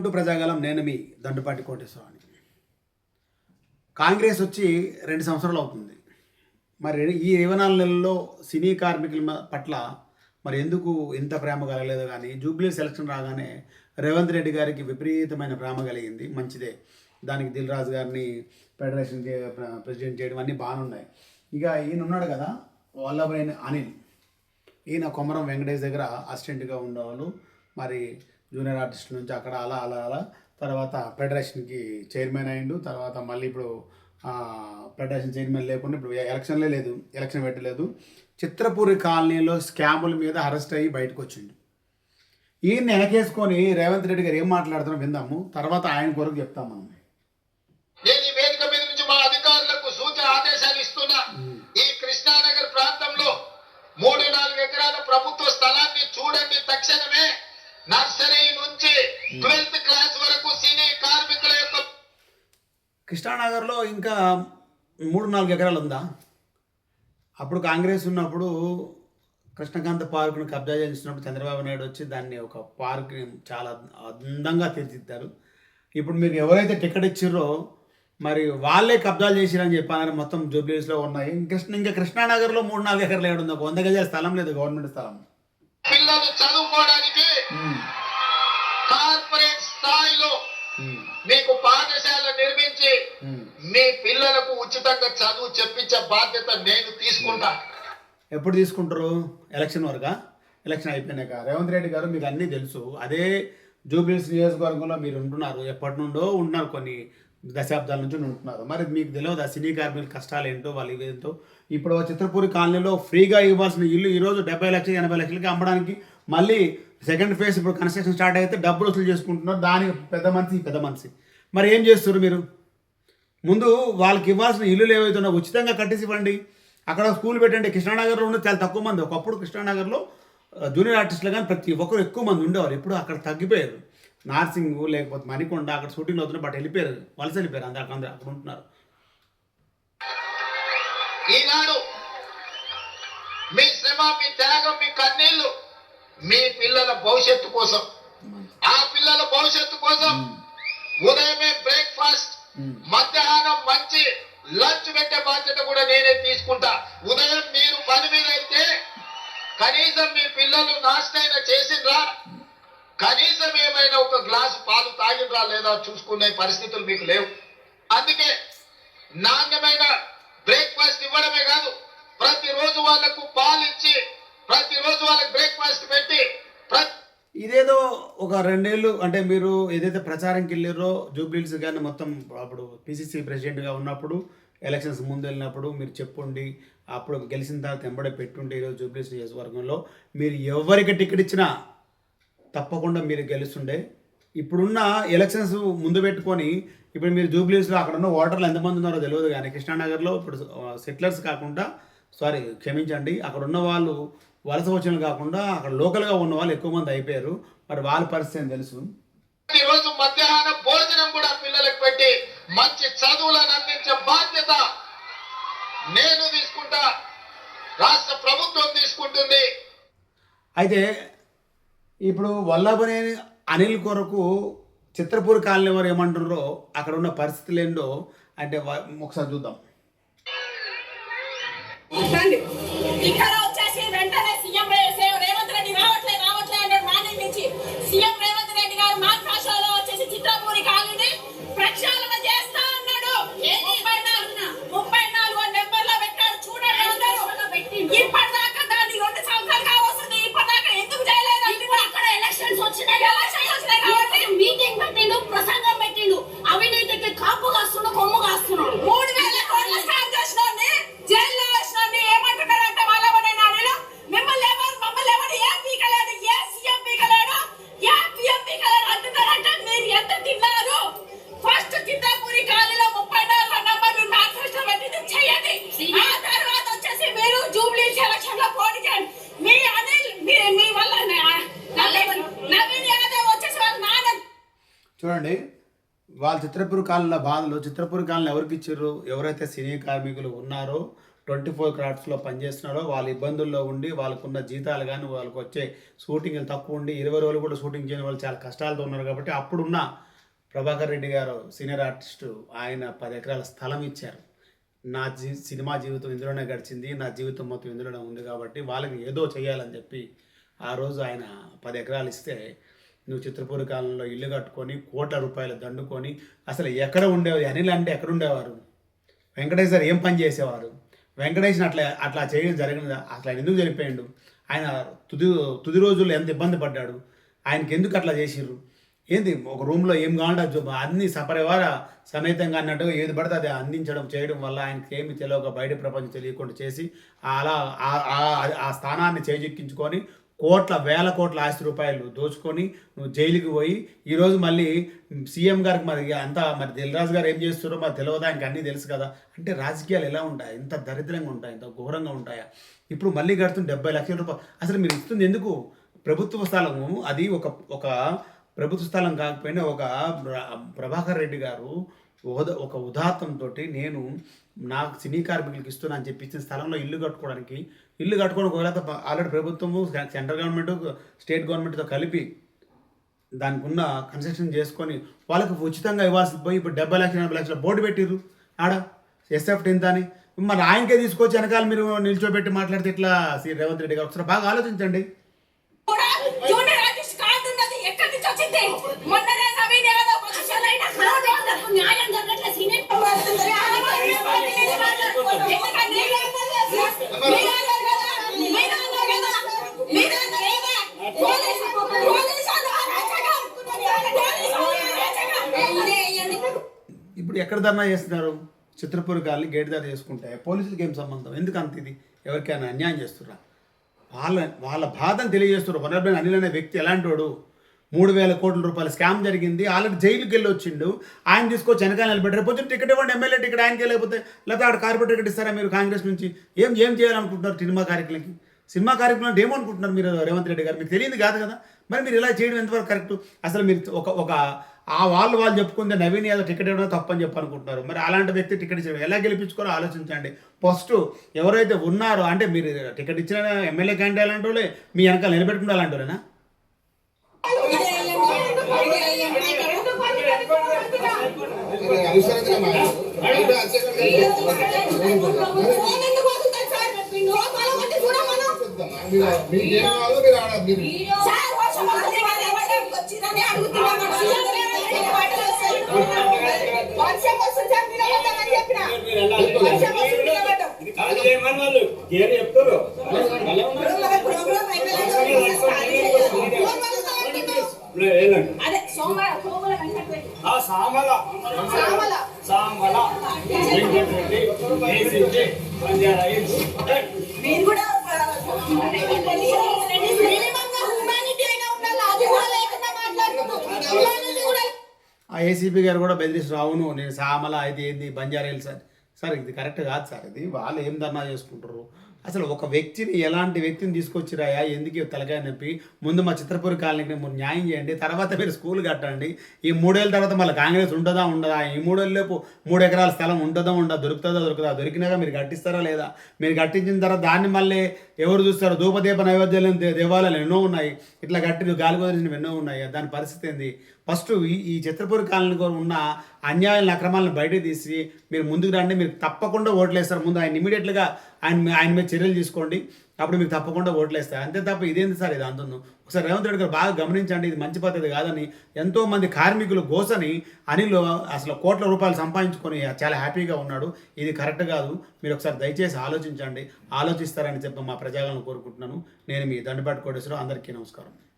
Welcome to Prajagalam నేను మీ దండుపాటి కోటేశ్వరాని కాంగ్రెస్ వచ్చి రెండు సంవత్సరాలు అవుతుంది. మరి ఈ ఇరవై నాలుగు నెలల్లో సినీ కార్మికుల పట్ల మరి ఎందుకు ఇంత ప్రేమ కలగలేదు కానీ జూబ్లీ సెలక్షన్ రాగానే రేవంత్ రెడ్డి గారికి విపరీతమైన ప్రేమ కలిగింది. మంచిదే. దానికి దిల్ రాజు గారిని ఫెడరేషన్ ప్రెసిడెంట్ చేయడం అన్నీ బాగున్నాయి. ఇక ఈయన ఉన్నాడు కదా వల్లభైన అనిల్. ఈయన కొమరం వెంకటేష్ దగ్గర అసిస్టెంట్గా ఉండేవాళ్ళు. మరి జూనియర్ ఆర్టిస్ట్ నుంచి అక్కడ అలా అలా అలా. తర్వాత ఫెడరేషన్కి చైర్మన్ అయిండు తర్వాత మళ్ళీ ఇప్పుడు ఫెడరేషన్ చైర్మన్ లేకుండా ఇప్పుడు ఎలక్షన్లే లేదు. ఎలక్షన్ పెట్టలేదు. చిత్రపూరి కాలనీలో స్కాముల మీద అరెస్ట్ అయ్యి బయటకు వచ్చిండు ఈయన వెనకేసుకొని రేవంత్ రెడ్డి గారు ఏం మాట్లాడుతున్నారో విందాము. తర్వాత ఆయన కొరకు చెప్తాం మనం. నేను ఈ వేదిక మీద నుంచి మా అధికారులకు సూచన ఆదేశాలు ఇస్తున్నా. ఈ కృష్ణానగర్ ప్రాంతంలో మూడు నాలుగు ఎకరాల ప్రభుత్వ స్థలాన్ని చూడండి తక్షణమే. నర్సరీ నుంచి ట్వెల్త్ క్లాస్ వరకు సినీ కార్మికుల యొక్క కృష్ణానగర్లో ఇంకా మూడు నాలుగు ఎకరాలు ఉందా? అప్పుడు కాంగ్రెస్ ఉన్నప్పుడు కృష్ణకాంత పార్కును కబ్జా చేసినప్పుడు చంద్రబాబు నాయుడు వచ్చి దాన్ని ఒక పార్క్ని చాలా అందంగా తీర్చిదిద్దారు. ఇప్పుడు మీకు ఎవరైతే టికెట్ ఇచ్చిర్రో మరి వాళ్ళే కబ్జాలు చేసిరని చెప్పాలని మొత్తం జూబ్లీస్లో ఉన్నాయి. కృష్ణ ఇంకా కృష్ణానగర్లో మూడు నాలుగు ఎకరాలు ఏడు ఉంది ఒక వంద గజాల స్థలం లేదు గవర్నమెంట్ స్థలం. పిల్లలు చదువుకోవడానికి కార్పొరేట్ స్థాయిలో మీకు పాఠశాల నిర్మించి మీ పిల్లలకు ఉచితంగా చదువు చెప్పించే బాధ్యత నేను తీసుకుంటా. ఎప్పుడు తీసుకుంటారు? ఎలక్షన్ వరకా? ఎలక్షన్ అయిపోయినాక. రేవంత్ రెడ్డి గారు మీకు అన్నీ తెలుసు. అదే జూబ్లీస్ నియోజకవర్గంలో మీరు ఉంటున్నారు. ఎప్పటి నుండో ఉంటున్నారు కొన్ని దశాబ్దాల నుంచి ఉంటున్నారు. మరి మీకు తెలియదు ఆ సినీ కార్మికుల కష్టాలు ఏంటో వాళ్ళు ఇవేంటో? ఇప్పుడు చిత్రపూరి కాలనీలో ఫ్రీగా ఇవ్వాల్సిన ఇల్లు ఈరోజు డెబ్బై లక్షలు ఎనభై లక్షలకి అమ్మడానికి మళ్ళీ సెకండ్ ఫేజ్ ఇప్పుడు కన్స్ట్రక్షన్ స్టార్ట్ అయితే డబ్బులు వసూలు చేసుకుంటున్నారు. దానికి పెద్ద మనిషి పెద్ద మనిషి. మరి ఏం చేస్తారు మీరు? ముందు వాళ్ళకి ఇవ్వాల్సిన ఇల్లులు ఏవైతే ఉన్నాయో ఉచితంగా కట్టేసి ఇవ్వండి. అక్కడ స్కూల్ పెట్టండి. కృష్ణానగర్లో ఉన్న చాలా తక్కువ మంది. ఒకప్పుడు కృష్ణానగర్లో జూనియర్ ఆర్టిస్టులు కానీ ప్రతి ఒక్కరు ఎక్కువ మంది ఉండేవారు. ఇప్పుడు అక్కడ తగ్గిపోయారు నార్సింగ్ లేకపోతే మణికొండ అక్కడ షూటింగ్లు అవుతున్నాయి బట్ వెళ్ళిపోయారు. వలస వెళ్ళిపోయారు. అందరు అందరూ. అక్కడ ఉంటున్నారు. ఈనాడు మీ శ్రమ మీ త్యాగం మీ కన్నీళ్ళు మీ పిల్లల భవిష్యత్తు కోసం. ఆ పిల్లల భవిష్యత్తు కోసం ఉదయమే బ్రేక్ఫాస్ట్ మధ్యాహ్నం మంచి లంచ్ పెట్టే బాధ్యత కూడా నేనే తీసుకుంటా. ఉదయం మీరు పని మీద అయితే కనీసం మీ పిల్లలు నాశనైనా చేసిండ్రా? కనీసం ఏమైనా ఒక గ్లాస్ పాలు తాగిండ్రా లేదా చూసుకునే పరిస్థితులు మీకు లేవు. అందుకే నాణ్యమైన బ్రేక్ఫాస్ట్ ఇవ్వడమే కాదు ప్రతిరోజు వాళ్ళకు పాలు ఇచ్చి ప్రతిరోజు వాళ్ళకి బ్రేక్ఫాస్ట్ పెట్టి ప్రతి ఇదేదో ఒక రెండేళ్ళు అంటే మీరు ఏదైతే ప్రచారంకి వెళ్ళారో జూబ్లీస్ కానీ మొత్తం అప్పుడు పిసిసి ప్రెసిడెంట్గా ఉన్నప్పుడు ఎలక్షన్స్ ముందు వెళ్ళినప్పుడు మీరు చెప్పుండి అప్పుడు గెలిచిన తర్వాత ఎంబడే పెట్టుంటే ఈరోజు జూబ్లీస్ నియోజకవర్గంలో మీరు ఎవరికి టికెట్ ఇచ్చినా తప్పకుండా మీరు గెలుస్తుండే. ఇప్పుడున్న ఎలక్షన్స్ ముందు పెట్టుకొని ఇప్పుడు మీరు జూబ్లీస్లో అక్కడ ఉన్న ఓటర్లు ఎంతమంది ఉన్నారో తెలియదు కానీ కృష్ణానగర్లో ఇప్పుడు సెటిలర్స్ కాకుండా సారీ క్షమించండి అక్కడ ఉన్న వాళ్ళు వలస వచ్చిన కాకుండా అక్కడ లోకల్గా ఉన్న వాళ్ళు ఎక్కువ మంది అయిపోయారు. మరి వాళ్ళ పరిస్థితి తెలుసు? రోజు మధ్యాహ్నం భోజనం కూడా పిల్లలకు పెట్టి మంచి చదువులను అందించే బాధ్యత నేను తీసుకుంటా. రాష్ట్ర ప్రభుత్వం తీసుకుంటుంది. అయితే ఇప్పుడు వల్లభనేని అనిల్ కొరకు చిత్రపూర్ కాలనీ వారు ఏమంటున్నారో అక్కడ ఉన్న పరిస్థితులు ఏంటో అంటే ఒకసారి చూద్దాం రండి. ఇక్కడ వచ్చేసి వెంటనే సీఎం రే- సే- రేవంత్ రెడ్డి రావట్లే రావట్లే అన్నాడు మార్నింగ్ నుంచి సీఎం రేవంత్ రెడ్డి గారు మాన్కాషాలో వచ్చేసి చిత్రపూరి కాలనీ ప్రక్షాళన చేస్తా అన్నాడు ముప్పై నాలుగు ముప్పై నాలుగో నెంబర్లో పెట్టాడు చూడండి అందరూ ఇప్పటిదాకా దాన్ని రెండు సంవత్సరాలు కావస్తుంది ఇప్పటిదాకా ఎందుకు చేయలేదు ఇప్పుడు అక్కడ ఎలక్షన్స్ వచ్చినాయి ఎలక్షన్స్ వచ్చినాయి కాబట్టి మీటింగ్ పెట్టిండు ప్రసంగం పెట్టిండు అవినీతికి కాపు కాస్తున్నాడు కొమ్ము కాస్తున్నాడు మూడు వేల కోట్ల స్కామ్ చేసినోడిని జైల్లో వేసినోడిని ఏమంటున్నారంటే వాళ్ళ నాడిలో మిమ్మల్ని ఎవరు మమ్మల్ని ఎవరు ఏ పీకలేడు ఏ సీఎం పీకలేడు ఏ పిఎం పీకలేడు అంటున్నారంటే మీరు ఎంత తిన్నారు ఫస్ట్ చిత్తాపూరి కాలనీలో ముప్పై నాలుగు నంబర్ మీరు మేనిఫెస్టో పెట్టింది చేయండి ఆ తర్వాత వచ్చేసి మీరు జూబ్లీ ఎలక్షన్లో పోటీ చేయండి మీ అనిల్ మీ మీ వల్ల నవీన్ నవీన్ యాదవ్ వచ్చేసి వాళ్ళ నాన్న చూడండి వాళ్ళు చిత్రపూర్ కాలంలో బాధలు చిత్రపూర్ కాలంలో ఎవరికి ఇచ్చారు? ఎవరైతే సినీ కార్మికులు ఉన్నారో ట్వంటీ ఫోర్ క్రాఫ్ట్స్లో పనిచేస్తున్నారో వాళ్ళ ఇబ్బందుల్లో ఉండి వాళ్ళకున్న జీతాలు కానీ వాళ్ళకి వచ్చే షూటింగ్లు తక్కువ ఉండి ఇరవై రోజులు కూడా షూటింగ్ చేయని వాళ్ళు చాలా కష్టాలతో ఉన్నారు కాబట్టి అప్పుడున్న ప్రభాకర్ రెడ్డి గారు సీనియర్ ఆర్టిస్టు ఆయన పది ఎకరాల స్థలం ఇచ్చారు. నా జీ సినిమా జీవితం ఇందులోనే గడిచింది నా జీవితం మొత్తం ఇందులోనే ఉంది కాబట్టి వాళ్ళకి ఏదో చేయాలని చెప్పి ఆ రోజు ఆయన పది ఎకరాలు ఇస్తే నువ్వు చిత్రపూర్ కాలంలో ఇల్లు కట్టుకొని కోట్ల రూపాయలు దండుకొని అసలు ఎక్కడ ఉండేవారు? అనిల్ అంటే ఎక్కడ ఉండేవారు? వెంకటేష్ గారు ఏం పని చేసేవారు? వెంకటేష్ని అట్లా అట్లా చేయడం జరిగినదా అట్లా ఎందుకు చనిపోయాడు? ఆయన తుది తుది రోజుల్లో ఎంత ఇబ్బంది పడ్డాడు? ఆయనకి ఎందుకు అట్లా చేసిర్రు? ఏంది ఒక రూమ్లో ఏం కావాలంటే అది అన్ని సపరివార సమేతంగా అన్నట్టుగా ఏది పడితే అది అందించడం చేయడం వల్ల ఆయనకి ఏమి తెలియక బయట ప్రపంచం తెలియకుండా చేసి అలా ఆ- ఆ స్థానాన్ని చేజిక్కించుకొని కోట్ల వేల కోట్ల ఆస్తి రూపాయలు దోచుకొని నువ్వు జైలుకి పోయి ఈరోజు మళ్ళీ సీఎం గారికి మరి అంతా మరి దిల్రాజు గారు ఏం చేస్తారో మరి తెలియదు ఆయనకి అన్నీ తెలుసు కదా. అంటే రాజకీయాలు ఎలా ఉంటాయి? ఇంత దరిద్రంగా ఉంటాయి? ఇంత ఘోరంగా ఉంటాయా? ఇప్పుడు మళ్ళీ కడుతుంది డెబ్బై లక్షల రూపాయలు అసలు మీరు ఇస్తుంది ఎందుకు? ప్రభుత్వ స్థలము అది ఒక ఒక ప్రభుత్వ స్థలం కాకపోయినా ఒక ప్రభాకర్ రెడ్డి గారు ఒక ఉదాత్తంతో నేను నాకు సినీ కార్మికులకు ఇస్తున్నా అని చెప్పి ఇచ్చిన స్థలంలో ఇల్లు కట్టుకోవడానికి ఇల్లు కట్టుకోవడం ఒకవేళ ఆల్రెడీ ప్రభుత్వము సెంట్రల్ గవర్నమెంట్ స్టేట్ గవర్నమెంట్తో కలిపి దానికి ఉన్న కన్స్ట్రక్షన్ చేసుకొని వాళ్ళకి ఉచితంగా ఇవ్వాల్సి పోయి ఇప్పుడు డెబ్బై లక్షల ఎనభై లక్షల బోర్డు పెట్టిర్రు. ఆడ ఎస్ఎఫ్ట్ ఎంత అని. మరి ఆయనకే తీసుకొచ్చి వెనకాల మీరు నిల్చోబెట్టి మాట్లాడితే ఇట్లా శ్రీ రేవంత్ రెడ్డి గారు? ఒకసారి బాగా ఆలోచించండి. ఇప్పుడు ఎక్కడ ధర్నా చేస్తున్నారు? చిత్రపూర్ కాలనీ గేట్ దారి చేసుకుంటే పోలీసులకి ఏం సంబంధం? ఎందుకు అంత ఇది? ఎవరికైనా అన్యాయం చేస్తుర్రా? వాళ్ళ వాళ్ళ బాధను తెలియజేస్తున్నారు. వనరబైన అనిల్ అనే వ్యక్తి ఎలాంటి వాడు? మూడు వేల కోట్ల రూపాయల స్కామ్ జరిగింది. ఆల్రెడీ జైలుకి వెళ్ళి వచ్చిండు. ఆయన తీసుకొచ్చి వెనకాల నిలబెట్టారు. పొద్దున టికెట్ ఇవ్వండి ఎమ్మెల్యే టికెట్ ఆయనకి లేకపోతే లేకపోతే ఆడ కార్పొరేట్ టికెట్ ఇస్తారా మీరు కాంగ్రెస్ నుంచి? ఏం ఏం చేయాలనుకుంటున్నారు సినిమా కార్యక్రమానికి? సినిమా కార్యక్రమం ఏమనుకుంటున్నారు మీరు రేవంత్ రెడ్డి గారు? మీకు తెలియదు కాదు కదా? మరి మీరు ఇలా చేయడం ఎంతవరకు కరెక్ట్? అసలు మీరు ఒక ఒక ఆ వాళ్ళు వాళ్ళు చెప్పుకుంటే నవీన్ యాదవ్ టికెట్ ఇవ్వడం తప్పని చెప్పనుకుంటున్నారు. మరి అలాంటి వ్యక్తి టికెట్ ఇచ్చడం. ఎలా గెలిపించుకోవాలో ఆలోచించండి. ఫస్ట్ ఎవరైతే ఉన్నారో అంటే మీరు టికెట్ ఇచ్చిన ఎమ్మెల్యే క్యాండిడేట్ అలాంటి వాళ్ళే మీ వెనకాల నిలబెట్టుకునే అలాంటి వాళ్ళేనా? చెప్తారు ఇప్పుడు మన ప్రోగ్రామ్ అయిపోయినాక ఫోన్ వదులుతా అంటున్నావు. అదే సోమవారం సోమవారం వెంకటరెడ్డి. సామల. సామల. మీరు కూడా ఆ ఏసీపీ గారు కూడా బెదిరిస్తారు అవును నేను సామల ఇది ఏంది బంజారా హిల్స్ అని సార్ ఇది కరెక్ట్ కాదు సార్ ఇది వాళ్ళు ఏం ధర్నా చేసుకుంటారు అసలు ఒక వ్యక్తిని ఎలాంటి వ్యక్తిని తీసుకొచ్చిరాయా? ఎందుకు తలకాయ నొప్పి? ముందు మా చిత్రపూర్ కాలనీకి మీరు న్యాయం చేయండి తర్వాత మీరు స్కూల్ కట్టండి. ఈ మూడేళ్ళ తర్వాత మళ్ళీ కాంగ్రెస్ ఉంటుందా ఉండదా? ఈ మూడేళ్ళలోపు మూడు ఎకరాల స్థలం ఉంటుందా ఉండదా? దొరుకుతుందా దొరుకుతుందా? దొరికినాక మీరు కట్టిస్తారా లేదా? మీరు కట్టించిన తర్వాత దాన్ని మళ్ళీ ఎవరు చూస్తారు? ధూపదీప నైవేద్యాలు దే- దేవాలయాలు ఎన్నో ఉన్నాయి. ఇట్లా కట్టి గాలి కుదిరినవి ఎన్నో ఉన్నాయి. దాని పరిస్థితి ఏంది? ఫస్ట్ ఈ ఈ చిత్రపూర్ కాలనీలో ఉన్న అన్యాయాలను అక్రమాలను బయట తీసి మీరు ముందుకు రండి. మీరు తప్పకుండా ఓట్లు వేస్తారు ముందు ఆయన ఇమీడియట్గా ఆయన ఆయన మీద చర్యలు తీసుకోండి. అప్పుడు మీకు తప్పకుండా ఓట్లు వేస్తారు అంతే తప్ప ఇదేంటి సార్ ఇది అంటున్నాను ఒకసారి రేవంత్ రెడ్డి గారు బాగా గమనించండి. ఇది మంచి పద్ధతి కాదని ఎంతో మంది కార్మికులు గోసని అనిల్ అసలు కోట్ల రూపాయలు సంపాదించుకొని చాలా హ్యాపీగా ఉన్నాడు. ఇది కరెక్ట్ కాదు. మీరు ఒకసారి దయచేసి ఆలోచించండి. ఆలోచిస్తారని చెప్పి మా ప్రజలను కోరుకుంటున్నాను. నేను మీ దండపాటి కోటేశ్వరరావు. అందరికీ నమస్కారం.